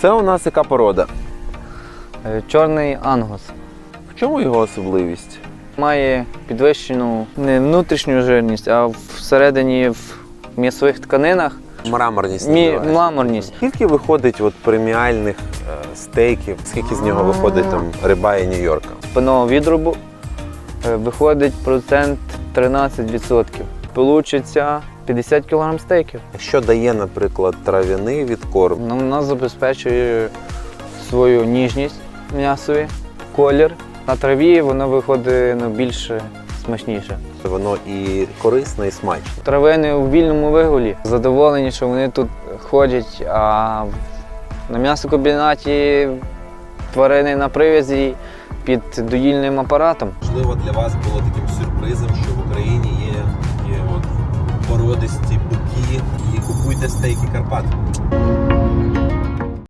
Це у нас яка порода? Е, Чорний ангус. В чому його особливість? Має підвищену не внутрішню жирність, а всередині в м'ясових тканинах Мраморність. мі- мраморність. Скільки виходить от преміальних е, стейків, скільки з нього виходить там риба і Нью-Йорка? Паного відрубу е, виходить процент 13%. Получиться 50 кг стейків. Що дає, наприклад, трав'яний відкорм? Ну, Вона забезпечує свою ніжність м'ясові, колір. На траві воно виходить ну, більш смачніше. Воно і корисне, і смачне. Травини у вільному вигулі. Задоволені, що вони тут ходять, а на м'ясокомбінаті тварини на привязі під доїльним апаратом. Можливо, для вас було таким сюрпризом, що в Україні водисті, буки і купуйте стейки Карпат.